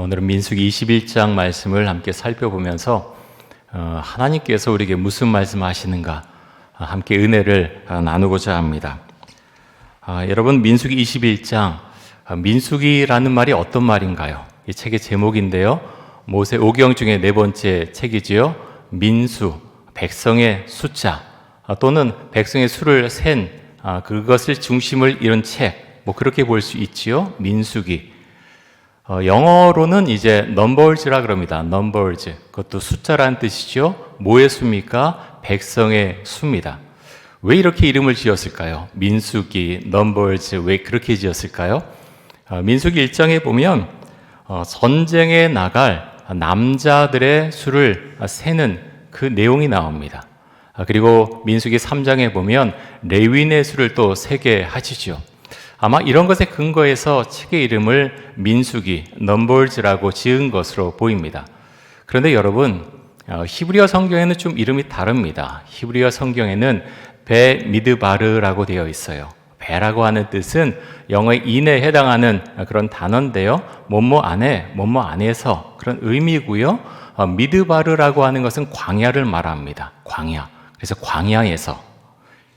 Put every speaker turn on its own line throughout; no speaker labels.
오늘은 민수기 21장 말씀을 함께 살펴보면서 어, 하나님께서 우리에게 무슨 말씀하시는가 어, 함께 은혜를 어, 나누고자 합니다. 아, 여러분 민수기 21장 아, 민수기라는 말이 어떤 말인가요? 이 책의 제목인데요. 모세 오경 중에 네 번째 책이지요. 민수 백성의 숫자 아, 또는 백성의 수를 센 아, 그것을 중심을 이룬 책 뭐 그렇게 볼 수 있지요. 민수기 어, 영어로는 이제 numbers라 그럽니다. numbers. 그것도 숫자라는 뜻이죠. 뭐의 수입니까? 백성의 수입니다. 왜 이렇게 이름을 지었을까요? 민수기, numbers 왜 그렇게 지었을까요? 어, 민수기 1장에 보면 어, 전쟁에 나갈 남자들의 수를 세는 그 내용이 나옵니다. 아, 그리고 민수기 3장에 보면 레윈의 수를 또 세게 하시죠. 아마 이런 것에 근거해서 책의 이름을 민수기, 넘버즈라고 지은 것으로 보입니다. 그런데 여러분, 어, 히브리어 성경에는 좀 이름이 다릅니다. 히브리어 성경에는 베 미드바르라고 되어 있어요. 배라고 하는 뜻은 영어의 인에 해당하는 그런 단어인데요. 뭐뭐 안에, 뭐뭐 안에서 그런 의미고요. 어, 미드바르라고 하는 것은 광야를 말합니다. 광야. 그래서 광야에서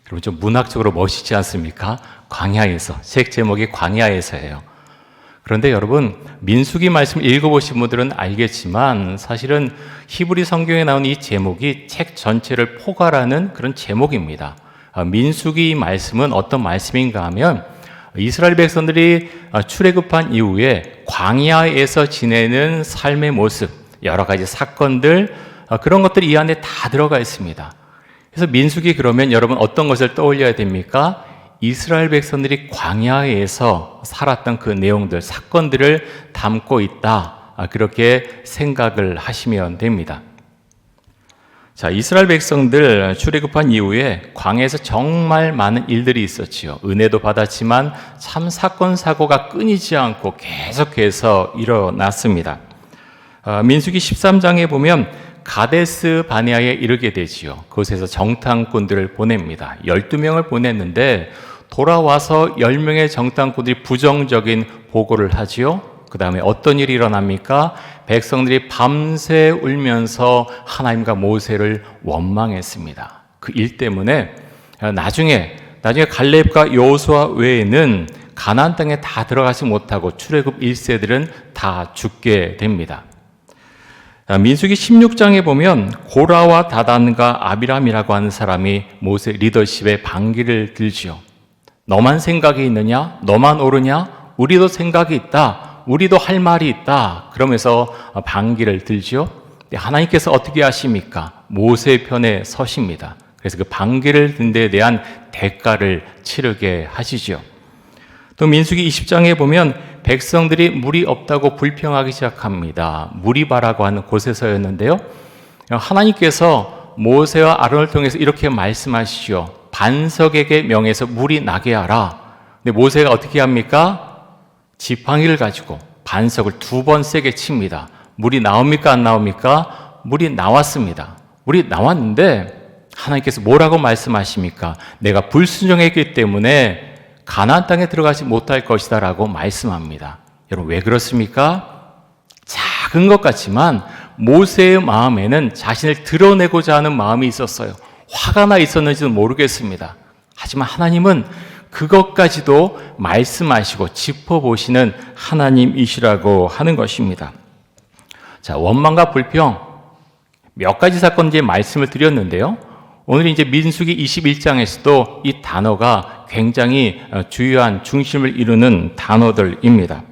여러분 좀 문학적으로 멋있지 않습니까? 광야에서 책 제목이 광야에서예요. 그런데 여러분 민수기 말씀 읽어보신 분들은 알겠지만 사실은 히브리 성경에 나온 이 제목이 책 전체를 포괄하는 그런 제목입니다. 아, 민수기 말씀은 어떤 말씀인가 하면 이스라엘 백성들이 출애굽한 이후에 광야에서 지내는 삶의 모습, 여러 가지 사건들 아, 그런 것들이 이 안에 다 들어가 있습니다. 그래서 민숙이 그러면 여러분 어떤 것을 떠올려야 됩니까? 이스라엘 백성들이 광야에서 살았던 그 내용들, 사건들을 담고 있다. 아, 그렇게 생각을 하시면 됩니다. 자, 이스라엘 백성들 출애굽한 이후에 광야에서 정말 많은 일들이 있었지요. 은혜도 받았지만 참 사건 사고가 끊이지 않고 계속해서 일어났습니다. 아, 민수기 13장에 보면 가데스 바네아에 이르게 되지요. 그곳에서 정탐꾼들을 보냅니다. 12명을 보냈는데 돌아와서 10명의 정탐꾼들이 부정적인 보고를 하지요. 그 다음에 어떤 일이 일어납니까? 백성들이 밤새 울면서 하나님과 모세를 원망했습니다. 그 일 때문에 나중에 나중에 갈렙과 여호수아 외에는 가나안 땅에 다 들어가지 못하고 출애굽 1세들은 다 죽게 됩니다. 민수기 16장에 보면 고라와 다단과 아비람이라고 하는 사람이 모세 리더십에 반기를 들지요. 너만 생각이 있느냐? 너만 옳으냐? 우리도 생각이 있다. 우리도 할 말이 있다. 그러면서 반기를 들지요. 하나님께서 어떻게 하십니까? 모세 편에 서십니다. 그래서 그 반기를 든 데에 대한 대가를 치르게 하시죠. 또 민수기 20장에 보면 백성들이 물이 없다고 불평하기 시작합니다. 무리바라고 하는 곳에서였는데요. 하나님께서 모세와 아론을 통해서 이렇게 말씀하시죠. 반석에게 명해서 물이 나게 하라. 근데 모세가 어떻게 합니까? 지팡이를 가지고 반석을 두 번 세게 칩니다. 물이 나옵니까? 안 나옵니까? 물이 나왔습니다. 물이 나왔는데 하나님께서 뭐라고 말씀하십니까? 내가 불순종했기 때문에 가나안 땅에 들어가지 못할 것이다라고 말씀합니다. 여러분 왜 그렇습니까? 작은 것 같지만 모세의 마음에는 자신을 드러내고자 하는 마음이 있었어요. 화가 나 있었는지는 모르겠습니다. 하지만 하나님은 그것까지도 말씀하시고 짚어보시는 하나님이시라고 하는 것입니다. 자, 원망과 불평 몇 가지 사건에 말씀을 드렸는데요. 오늘 이제 민수기 21장에서도 이 단어가 굉장히 어, 주요한 중심을 이루는 단어들입니다.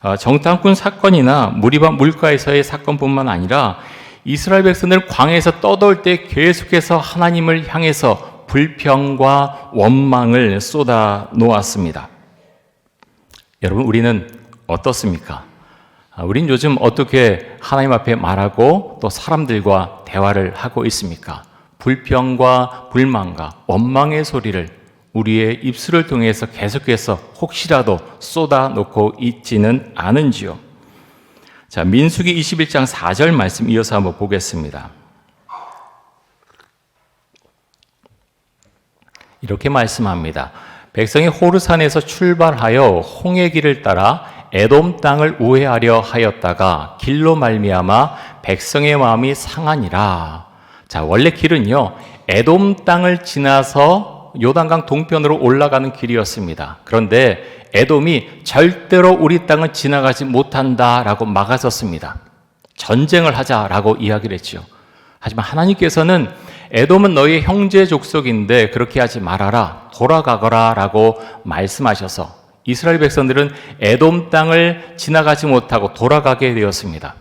어, 정탐꾼 사건이나 무리반 물가에서의 사건뿐만 아니라 이스라엘 백성들 광야에서 떠돌 때 계속해서 하나님을 향해서 불평과 원망을 쏟아 놓았습니다. 여러분, 우리는 어떻습니까? 아, 우린 요즘 어떻게 하나님 앞에 말하고 또 사람들과 대화를 하고 있습니까? 불평과 불만과 원망의 소리를 우리의 입술을 통해서 계속해서 혹시라도 쏟아 놓고 있지는 않은지요. 자, 민수기 21장 4절 말씀 이어서 한번 보겠습니다. 이렇게 말씀합니다. 백성이 호르산에서 출발하여 홍해 길을 따라 에돔 땅을 우회하려 하였다가 길로 말미암아 백성의 마음이 상하니라. 자, 원래 길은요. 에돔 땅을 지나서 요단강 동편으로 올라가는 길이었습니다. 그런데 에돔이 절대로 우리 땅을 지나가지 못한다라고 막아섰습니다. 전쟁을 하자라고 이야기를 했죠. 하지만 하나님께서는 에돔은 너희의 형제 족속인데 그렇게 하지 말아라. 돌아가거라라고 말씀하셔서 이스라엘 백성들은 에돔 땅을 지나가지 못하고 돌아가게 되었습니다.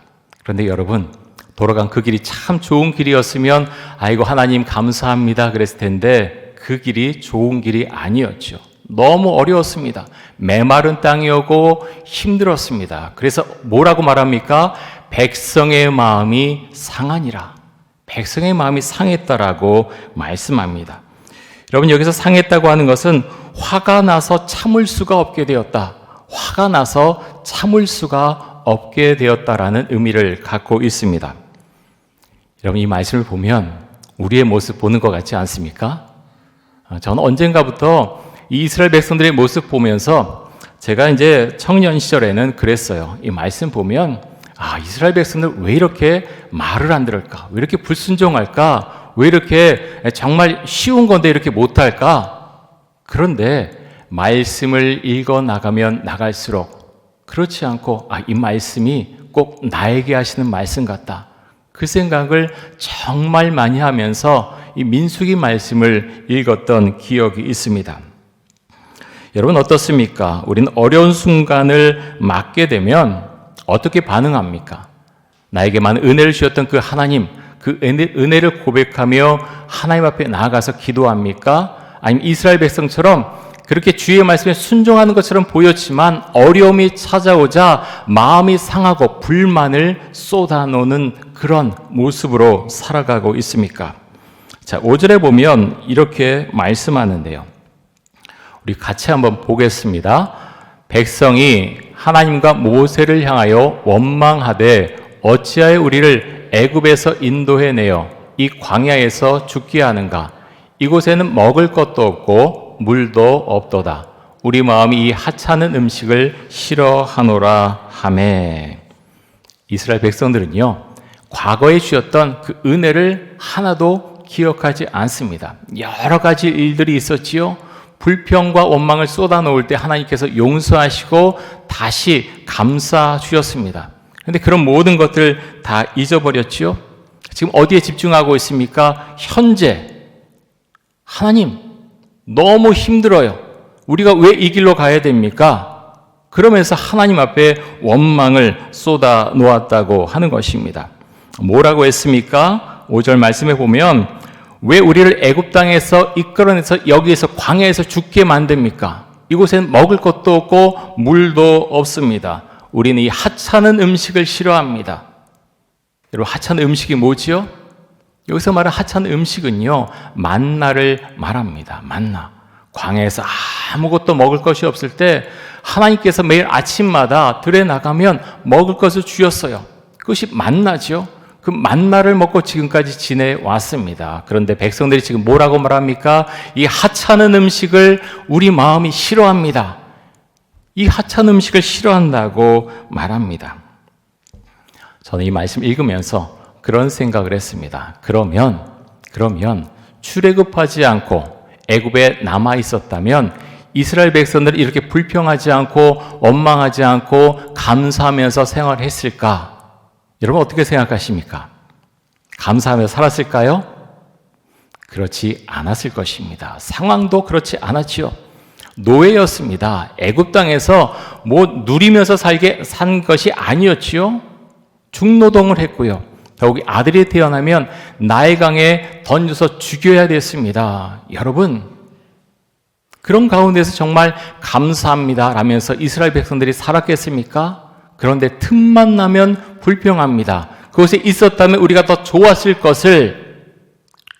그런데 여러분, 돌아간 그 길이 참 좋은 길이었으면 아이고 하나님 감사합니다 그랬을 텐데 그 길이 좋은 길이 아니었죠. 너무 어려웠습니다. 메마른 땅이었고 힘들었습니다. 그래서 뭐라고 말합니까? 백성의 마음이 상하니라. 백성의 마음이 상했다라고 말씀합니다. 여러분 여기서 상했다고 하는 것은 화가 나서 참을 수가 없게 되었다. 화가 나서 참을 수가 없게 되었다라는 의미를 갖고 있습니다. 여러분 이 말씀을 보면 우리의 모습 보는 것 같지 않습니까? 아, 저는 언젠가부터 이 이스라엘 백성들의 모습 보면서 제가 이제 청년 시절에는 그랬어요. 이 말씀 보면 아 이스라엘 백성들 왜 이렇게 말을 안 들을까? 왜 이렇게 불순종할까? 왜 이렇게 정말 쉬운 건데 이렇게 못할까? 그런데 말씀을 읽어 나가면 나갈수록 그렇지 않고 아 이 말씀이 꼭 나에게 하시는 말씀 같다. 그 생각을 정말 많이 하면서 이 민수기 말씀을 읽었던 기억이 있습니다. 여러분 어떻습니까? 우리는 어려운 순간을 맞게 되면 어떻게 반응합니까? 나에게만 은혜를 주셨던 그 하나님, 그 은혜, 를 고백하며 하나님 앞에 나아가서 기도합니까? 아니면 이스라엘 백성처럼 그렇게 주의 말씀에 순종하는 것처럼 보였지만 어려움이 찾아오자 마음이 상하고 불만을 쏟아놓는 그런 모습으로 살아가고 있습니까? 자, 5절에 보면 이렇게 말씀하는데요. 우리 같이 한번 보겠습니다. 백성이 하나님과 모세를 향하여 원망하되 어찌하여 우리를 애굽에서 인도해 내어 이 광야에서 죽게 하는가? 이곳에는 먹을 것도 없고 물도 없도다. 우리 마음이 이 하찮은 음식을 싫어하노라 하매. 이스라엘 백성들은요, 과거에 주셨던 그 은혜를 하나도 기억하지 않습니다. 여러 가지 일들이 있었지요. 불평과 원망을 쏟아놓을 때 하나님께서 용서하시고 다시 감싸 주셨습니다. 그런데 그런 모든 것들 다 잊어버렸지요. 지금 어디에 집중하고 있습니까? 현재. 하나님, 너무 힘들어요. 우리가 왜 이 길로 가야 됩니까? 그러면서 하나님 앞에 원망을 쏟아 놓았다고 하는 것입니다. 뭐라고 했습니까? 5절 말씀에 보면 왜 우리를 애굽 땅에서 이끌어내서 여기에서 광야에서 죽게 만듭니까? 이곳엔 먹을 것도 없고 물도 없습니다. 우리는 이 하찮은 음식을 싫어합니다. 여러분 하찮은 음식이 뭐지요? 여기서 말하는 하찮은 음식은요, 만나를 말합니다. 만나. 광야에서 아무것도 먹을 것이 없을 때 하나님께서 매일 아침마다 들에 나가면 먹을 것을 주셨어요. 그것이 만나죠. 그 만나를 먹고 지금까지 지내왔습니다. 그런데 백성들이 지금 뭐라고 말합니까? 이 하찮은 음식을 우리 마음이 싫어합니다. 이 하찮은 음식을 싫어한다고 말합니다. 저는 이 말씀 읽으면서 그런 생각을 했습니다. 그러면 그러면 출애굽하지 않고 애굽에 남아 있었다면 이스라엘 백성들이 이렇게 불평하지 않고 원망하지 않고 감사하면서 생활했을까? 여러분 어떻게 생각하십니까? 감사하며 살았을까요? 그렇지 않았을 것입니다. 상황도 그렇지 않았지요. 노예였습니다. 애굽 땅에서 뭐 누리면서 살게 산 것이 아니었지요. 중노동을 했고요. 더욱이 아들이 태어나면 나의 강에 던져서 죽여야 됐습니다. 여러분, 그런 가운데서 정말 감사합니다. 라면서 이스라엘 백성들이 살았겠습니까? 그런데 틈만 나면 불평합니다. 그곳에 있었다면 우리가 더 좋았을 것을,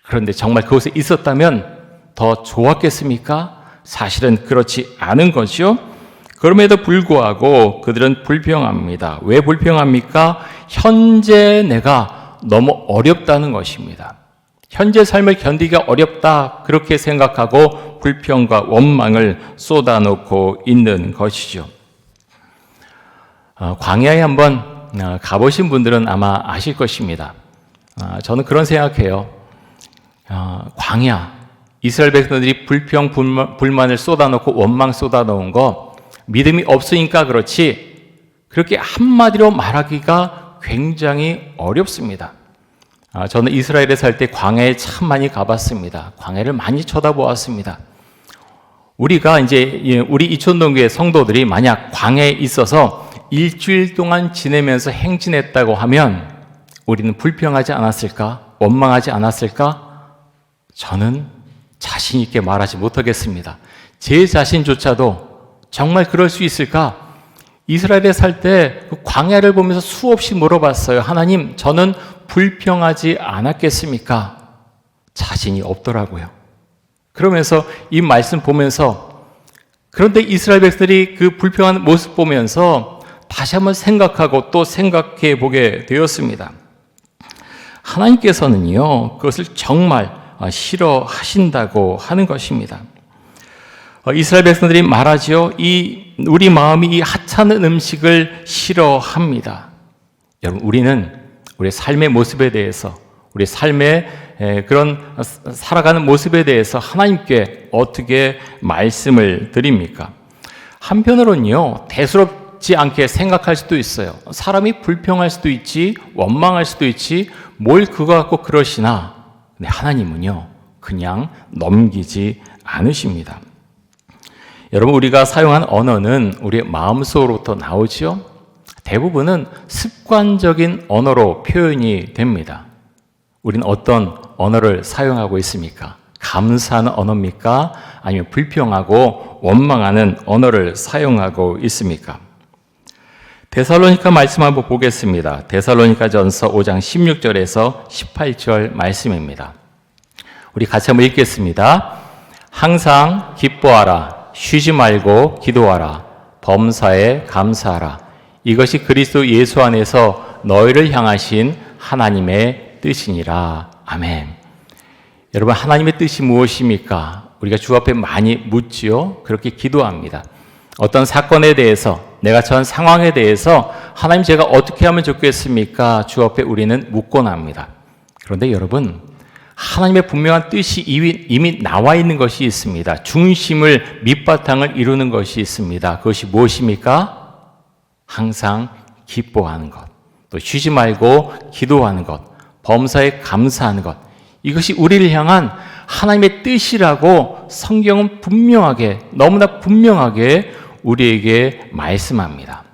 그런데 정말 그곳에 있었다면 더 좋았겠습니까? 사실은 그렇지 않은 것이요. 그럼에도 불구하고 그들은 불평합니다. 왜 불평합니까? 현재 내가 너무 어렵다는 것입니다. 현재 삶을 견디기가 어렵다. 그렇게 생각하고 불평과 원망을 쏟아놓고 있는 것이죠. 어, 광야에 한번 어, 가보신 분들은 아마 아실 것입니다. 아, 저는 그런 생각해요. 어, 광야, 이스라엘 백성들이 불평, 불만, 을 쏟아놓고 원망 쏟아놓은 거 믿음이 없으니까 그렇지 그렇게 한마디로 말하기가 굉장히 어렵습니다. 아, 저는 이스라엘에 살 때 광야에 참 많이 가봤습니다. 광야를 많이 쳐다보았습니다. 우리가 이제 예, 우리 이촌동교회 성도들이 만약 광야에 있어서 일주일 동안 지내면서 행진했다고 하면 우리는 불평하지 않았을까? 원망하지 않았을까? 저는 자신 있게 말하지 못하겠습니다. 제 자신조차도 정말 그럴 수 있을까? 이스라엘에 살때 그 광야를 보면서 수없이 물어봤어요. 하나님, 저는 불평하지 않았겠습니까? 자신이 없더라고요. 그러면서 이 말씀 보면서 그런데 이스라엘 백성들이 그 불평한 모습 보면서 다시 한번 생각하고 또 생각해 보게 되었습니다. 하나님께서는요, 그것을 정말 싫어하신다고 하는 것입니다. 어, 이스라엘 백성들이 말하지요. 이 우리 마음이 이 하찮은 음식을 싫어합니다. 여러분, 우리는 우리 삶의 모습에 대해서, 우리 삶의 그런 살아가는 모습에 대해서 하나님께 어떻게 말씀을 드립니까? 한편으로는요, 대수롭 지 않게 생각할 수도 있어요. 사람이 불평할 수도 있지, 원망할 수도 있지, 뭘 그거 갖고 그러시나. 근데 하나님은요, 그냥 넘기지 않으십니다. 여러분, 우리가 사용한 언어는 우리의 마음속으로부터 나오지요? 대부분은 습관적인 언어로 표현이 됩니다. 우리는 어떤 언어를 사용하고 있습니까? 감사하는 언어입니까? 아니면 불평하고 원망하는 언어를 사용하고 있습니까? 데살로니카 말씀 한번 보겠습니다. 데살로니카 전서 5장 16절에서 18절 말씀입니다. 우리 같이 한번 읽겠습니다. 항상 기뻐하라. 쉬지 말고 기도하라. 범사에 감사하라. 이것이 그리스도 예수 안에서 너희를 향하신 하나님의 뜻이니라. 아멘. 여러분, 하나님의 뜻이 무엇입니까? 우리가 주 앞에 많이 묻지요? 그렇게 기도합니다. 어떤 사건에 대해서, 내가 처한 상황에 대해서 하나님 제가 어떻게 하면 좋겠습니까? 주 앞에 우리는 묻곤 합니다. 그런데 여러분, 하나님의 분명한 뜻이 이미, 나와 있는 것이 있습니다. 중심을, 밑바탕을 이루는 것이 있습니다. 그것이 무엇입니까? 항상 기뻐하는 것, 또 쉬지 말고 기도하는 것, 범사에 감사하는 것. 이것이 우리를 향한 하나님의 뜻이라고 성경은 분명하게, 너무나 분명하게 우리에게 말씀합니다.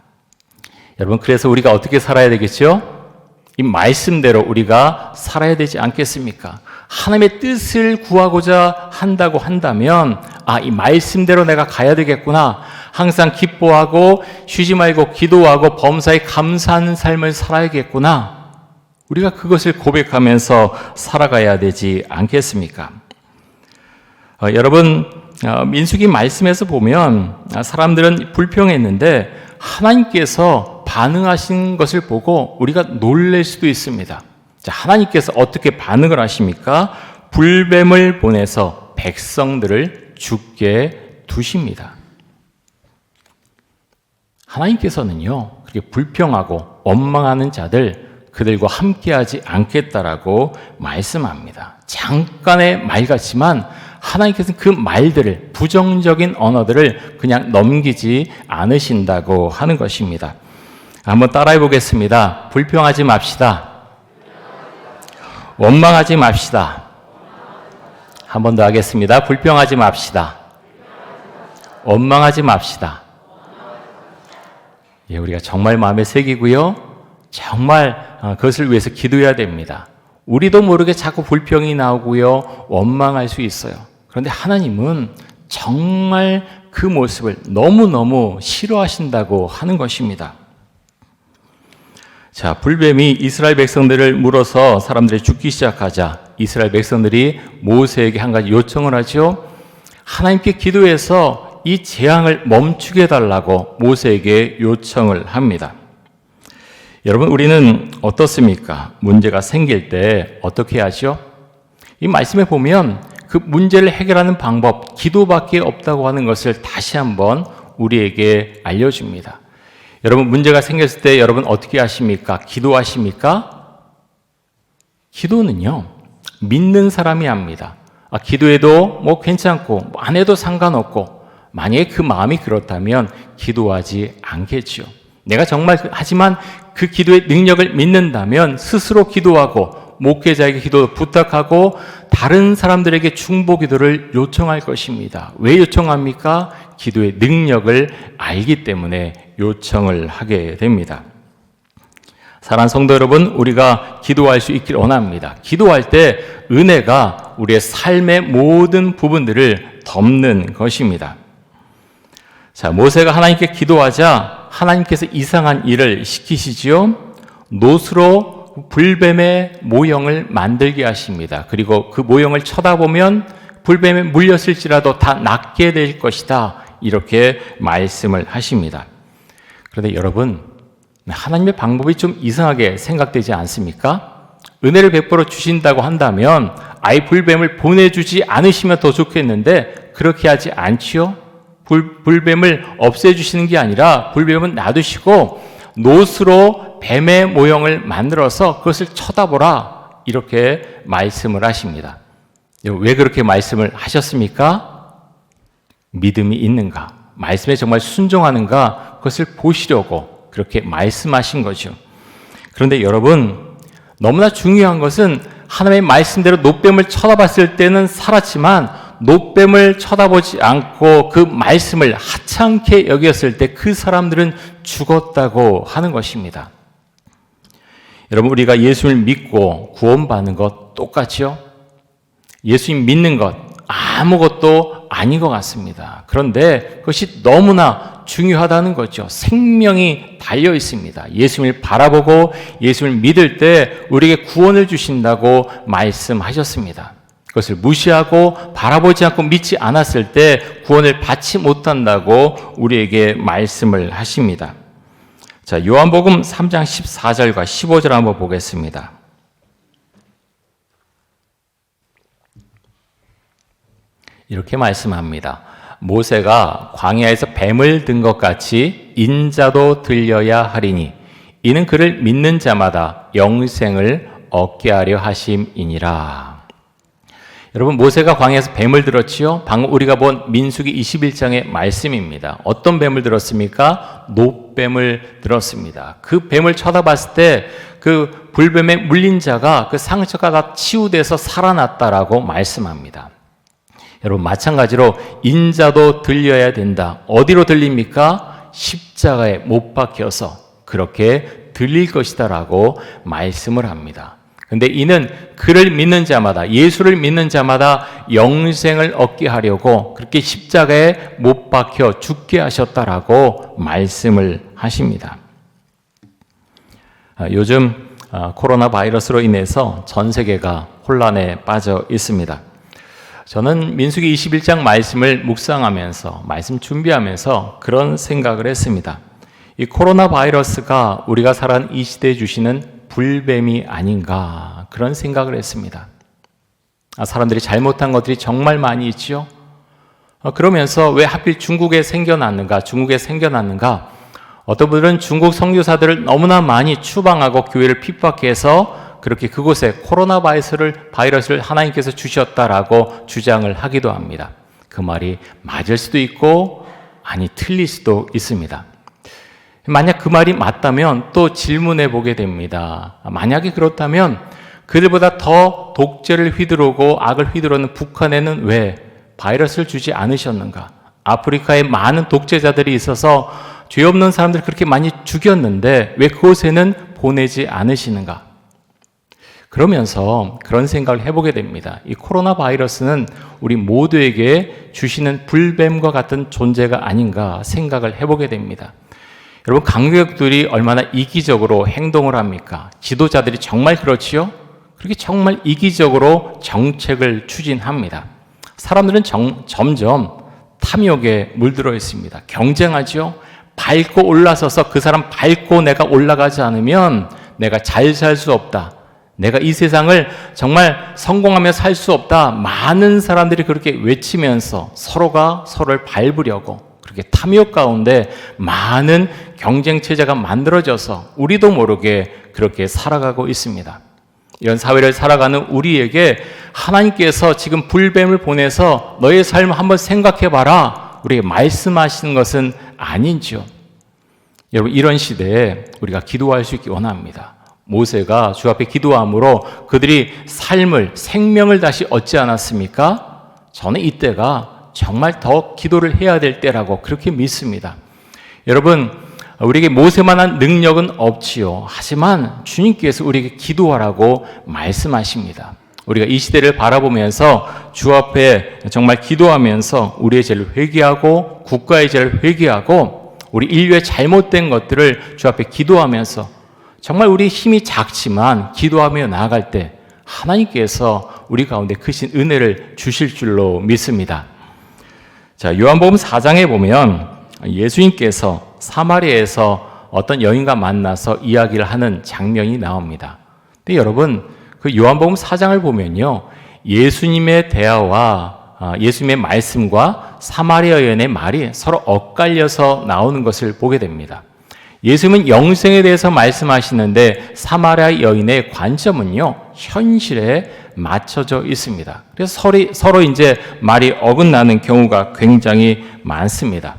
여러분, 그래서 우리가 어떻게 살아야 되겠죠? 이 말씀대로 우리가 살아야 되지 않겠습니까? 하나님의 뜻을 구하고자 한다고 한다면, 아, 이 말씀대로 내가 가야 되겠구나. 항상 기뻐하고 쉬지 말고 기도하고 범사에 감사하는 삶을 살아야겠구나. 우리가 그것을 고백하면서 살아가야 되지 않겠습니까? 어, 여러분, 어, 민숙이 말씀에서 보면 아, 사람들은 불평했는데 하나님께서 반응하신 것을 보고 우리가 놀랄 수도 있습니다. 자, 하나님께서 어떻게 반응을 하십니까? 불뱀을 보내서 백성들을 죽게 두십니다. 하나님께서는요, 그렇게 불평하고 원망하는 자들, 그들과 함께하지 않겠다라고 말씀합니다. 잠깐의 말 같지만 하나님께서는 그 말들을, 부정적인 언어들을 그냥 넘기지 않으신다고 하는 것입니다. 한번 따라해 보겠습니다. 불평하지 맙시다. 원망하지 맙시다. 한 번 더 하겠습니다. 불평하지 맙시다. 원망하지 맙시다. 예, 우리가 정말 마음에 새기고요. 정말 어, 그것을 위해서 기도해야 됩니다. 우리도 모르게 자꾸 불평이 나오고요. 원망할 수 있어요. 그런데 하나님은 정말 그 모습을 너무너무 싫어하신다고 하는 것입니다. 자, 불뱀이 이스라엘 백성들을 물어서 사람들이 죽기 시작하자 이스라엘 백성들이 모세에게 한 가지 요청을 하죠. 하나님께 기도해서 이 재앙을 멈추게 해달라고 모세에게 요청을 합니다. 여러분, 우리는 어떻습니까? 문제가 생길 때 어떻게 하죠? 이 말씀에 보면 그 문제를 해결하는 방법, 기도밖에 없다고 하는 것을 다시 한번 우리에게 알려줍니다. 여러분 문제가 생겼을 때 여러분 어떻게 하십니까? 기도하십니까? 기도는요. 믿는 사람이 합니다. 아, 기도해도 뭐 괜찮고 뭐안 해도 상관없고 만약에 그 마음이 그렇다면 기도하지 않겠지요. 내가 정말 그- 하지만 그 기도의 능력을 믿는다면 스스로 기도하고 목회자에게 기도 부탁하고 다른 사람들에게 중보 기도를 요청할 것입니다. 왜 요청합니까? 기도의 능력을 알기 때문에 요청을 하게 됩니다. 사랑하는 성도 여러분, 우리가 기도할 수 있길 원합니다. 기도할 때 은혜가 우리의 삶의 모든 부분들을 덮는 것입니다. 자, 모세가 하나님께 기도하자 하나님께서 이상한 일을 시키시지요. 노스로 불뱀의 모형을 만들게 하십니다. 그리고 그 모형을 쳐다보면 불뱀에 물렸을지라도 다 낫게 될 것이다. 이렇게 말씀을 하십니다. 그런데 여러분, 하나님의 방법이 좀 이상하게 생각되지 않습니까? 은혜를 베풀어 주신다고 한다면 아이 불뱀을 보내주지 않으시면 더 좋겠는데 그렇게 하지 않지요? 불, 불뱀을 없애주시는 게 아니라 불뱀은 놔두시고 노스로 뱀의 모형을 만들어서 그것을 쳐다보라 이렇게 말씀을 하십니다. 왜 그렇게 말씀을 하셨습니까? 믿음이 있는가? 말씀에 정말 순종하는가? 그것을 보시려고 그렇게 말씀하신 거죠. 그런데 여러분, 너무나 중요한 것은 하나님의 말씀대로 노뱀을 쳐다봤을 때는 살았지만 노뱀을 쳐다보지 않고 그 말씀을 하찮게 여겼을 때 그 사람들은 죽었다고 하는 것입니다. 여러분, 우리가 예수를 믿고 구원받는 것 똑같죠? 예수님 믿는 것 아무것도 아닌 것 같습니다. 그런데 그것이 너무나 중요하다는 거죠. 생명이 달려 있습니다. 예수님을 바라보고 예수님을 믿을 때 우리에게 구원을 주신다고 말씀하셨습니다. 그것을 무시하고 바라보지 않고 믿지 않았을 때 구원을 받지 못한다고 우리에게 말씀을 하십니다. 자, 요한복음 3장 14절과 15절 한번 보겠습니다. 이렇게 말씀합니다. 모세가 광야에서 뱀을 든 것 같이 인자도 들려야 하리니 이는 그를 믿는 자마다 영생을 얻게 하려 하심이니라. 여러분 모세가 광야에서 뱀을 들었지요. 방금 우리가 본 민수기 21장의 말씀입니다. 어떤 뱀을 들었습니까? 노뱀을 들었습니다. 그 뱀을 쳐다봤을 때 그 불뱀에 물린 자가 그 상처가 다 치유돼서 살아났다라고 말씀합니다. 여러분 마찬가지로 인자도 들려야 된다. 어디로 들립니까? 십자가에 못 박혀서 그렇게 들릴 것이다라고 말씀을 합니다. 근데 이는 그를 믿는 자마다 예수를 믿는 자마다 영생을 얻게 하려고 그렇게 십자가에 못 박혀 죽게 하셨다라고 말씀을 하십니다. 아, 요즘 아, 코로나 바이러스로 인해서 전 세계가 혼란에 빠져 있습니다. 저는 민수기 21장 말씀을 묵상하면서 말씀 준비하면서 그런 생각을 했습니다. 이 코로나 바이러스가 우리가 살아가는 이 시대에 주시는 불뱀이 아닌가 그런 생각을 했습니다. 아, 사람들이 잘못한 것들이 정말 많이 있지요. 어, 그러면서 왜 하필 중국에 생겨났는가, 중국에 생겨났는가? 어떤 분들은 중국 선교사들을 너무나 많이 추방하고 교회를 핍박해서 그렇게 그곳에 코로나 바이러스를, 바이러스를 하나님께서 주셨다라고 주장을 하기도 합니다. 그 말이 맞을 수도 있고, 아니, 틀릴 수도 있습니다. 만약 그 말이 맞다면 또 질문해 보게 됩니다. 만약에 그렇다면 그들보다 더 독재를 휘두르고 악을 휘두르는 북한에는 왜 바이러스를 주지 않으셨는가? 아프리카에 많은 독재자들이 있어서 죄 없는 사람들 그렇게 많이 죽였는데 왜 그곳에는 보내지 않으시는가? 그러면서 그런 생각을 해보게 됩니다. 이 코로나 바이러스는 우리 모두에게 주시는 불뱀과 같은 존재가 아닌가 생각을 해보게 됩니다. 여러분, 강국들이 얼마나 이기적으로 행동을 합니까? 지도자들이 정말 그렇지요? 그렇게 정말 이기적으로 정책을 추진합니다. 사람들은 정, 점점 탐욕에 물들어 있습니다. 경쟁하죠? 밟고 올라서서 그 사람 밟고 내가 올라가지 않으면 내가 잘 살 수 없다. 내가 이 세상을 정말 성공하며 살 수 없다. 많은 사람들이 그렇게 외치면서 서로가 서로를 밟으려고 그렇게 탐욕 가운데 많은 경쟁 체제가 만들어져서 우리도 모르게 그렇게 살아가고 있습니다. 이런 사회를 살아가는 우리에게 하나님께서 지금 불뱀을 보내서 너의 삶을 한번 생각해 봐라. 우리에게 말씀하시는 것은 아닌지요. 여러분 이런 시대에 우리가 기도할 수 있기 원합니다. 모세가 주 앞에 기도함으로 그들이 삶을 생명을 다시 얻지 않았습니까? 저는 이때가 정말 더 기도를 해야 될 때라고 그렇게 믿습니다. 여러분 우리에게 모세만한 능력은 없지요. 하지만 주님께서 우리에게 기도하라고 말씀하십니다. 우리가 이 시대를 바라보면서 주 앞에 정말 기도하면서 우리의 죄를 회개하고 국가의 죄를 회개하고 우리 인류의 잘못된 것들을 주 앞에 기도하면서 정말 우리 힘이 작지만 기도하며 나아갈 때 하나님께서 우리 가운데 크신 은혜를 주실 줄로 믿습니다. 자, 요한복음 4장에 보면 예수님께서 사마리아에서 어떤 여인과 만나서 이야기를 하는 장면이 나옵니다. 근데 여러분, 그 요한복음 4장을 보면요. 예수님의 대화와 아, 예수님의 말씀과 사마리아 여인의 말이 서로 엇갈려서 나오는 것을 보게 됩니다. 예수님은 영생에 대해서 말씀하시는데 사마리아 여인의 관점은요, 현실에 맞춰져 있습니다. 그래서 서로, 서로 이제 말이 어긋나는 경우가 굉장히 많습니다.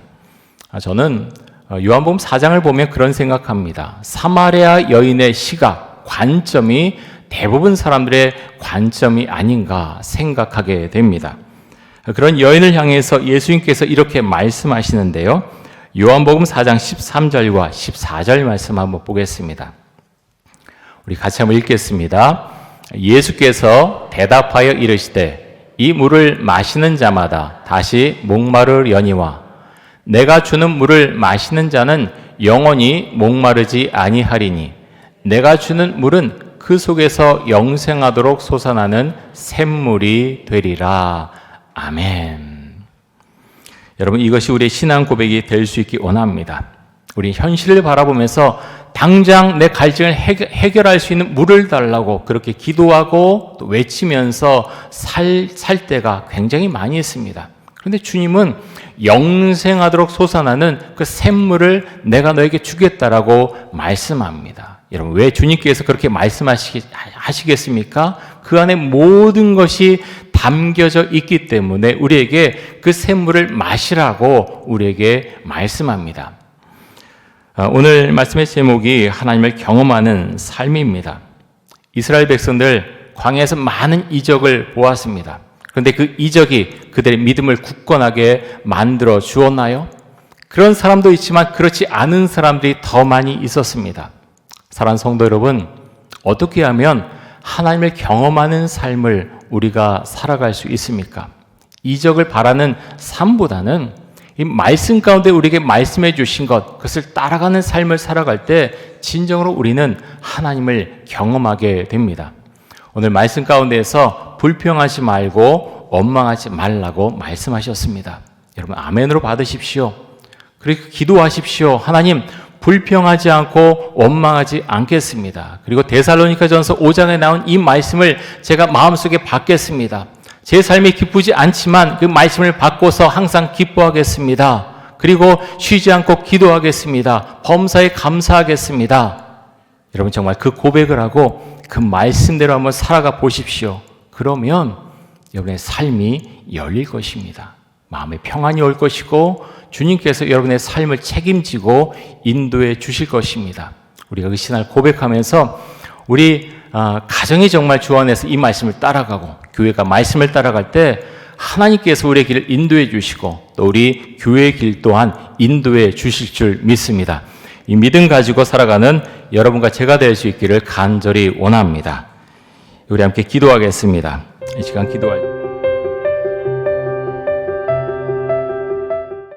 아, 저는 어, 요한복음 4장을 보면 그런 생각합니다. 사마리아 여인의 시각, 관점이 대부분 사람들의 관점이 아닌가 생각하게 됩니다. 그런 여인을 향해서 예수님께서 이렇게 말씀하시는데요. 요한복음 4장 13절과 14절 말씀 한번 보겠습니다. 우리 같이 한번 읽겠습니다. 예수께서 대답하여 이르시되 이 물을 마시는 자마다 다시 목마르려니와 내가 주는 물을 마시는 자는 영원히 목마르지 아니하리니 내가 주는 물은 그 속에서 영생하도록 솟아나는 샘물이 되리라. 아멘. 여러분 이것이 우리의 신앙 고백이 될 수 있기 원합니다. 우리 현실을 바라보면서 당장 내 갈증을 해결할 수 있는 물을 달라고 그렇게 기도하고 또 외치면서 살, 살 때가 굉장히 많이 있습니다. 그런데 주님은 영생하도록 솟아나는 그 샘물을 내가 너에게 주겠다라고 말씀합니다. 여러분, 왜 주님께서 그렇게 말씀하시겠습니까? 그 안에 모든 것이 담겨져 있기 때문에 우리에게 그 샘물을 마시라고 우리에게 말씀합니다. 아, 오늘 말씀의 제목이 하나님을 경험하는 삶입니다. 이스라엘 백성들 광야에서 많은 이적을 보았습니다. 그런데 그 이적이 그들의 믿음을 굳건하게 만들어 주었나요? 그런 사람도 있지만 그렇지 않은 사람들이 더 많이 있었습니다. 사랑 성도 여러분, 어떻게 하면 하나님을 경험하는 삶을 우리가 살아갈 수 있습니까? 이적을 바라는 삶보다는 이 말씀 가운데 우리에게 말씀해 주신 것, 그것을 따라가는 삶을 살아갈 때 진정으로 우리는 하나님을 경험하게 됩니다. 오늘 말씀 가운데에서 불평하지 말고 원망하지 말라고 말씀하셨습니다. 여러분, 아멘으로 받으십시오. 그리고 기도하십시오. 하나님, 불평하지 않고 원망하지 않겠습니다. 그리고 데살로니가 전서 5장에 나온 이 말씀을 제가 마음속에 받겠습니다. 제 삶이 기쁘지 않지만 그 말씀을 받고서 항상 기뻐하겠습니다. 그리고 쉬지 않고 기도하겠습니다. 범사에 감사하겠습니다. 여러분 정말 그 고백을 하고 그 말씀대로 한번 살아가 보십시오. 그러면 여러분의 삶이 열릴 것입니다. 마음의 평안이 올 것이고 주님께서 여러분의 삶을 책임지고 인도해 주실 것입니다. 우리가 그 신앙을 고백하면서 우리 아, 가정이 정말 주 안에서 이 말씀을 따라가고 교회가 말씀을 따라갈 때 하나님께서 우리의 길을 인도해 주시고 또 우리 교회의 길 또한 인도해 주실 줄 믿습니다. 이 믿음 가지고 살아가는 여러분과 제가 될 수 있기를 간절히 원합니다. 우리 함께 기도하겠습니다. 이 시간 기도할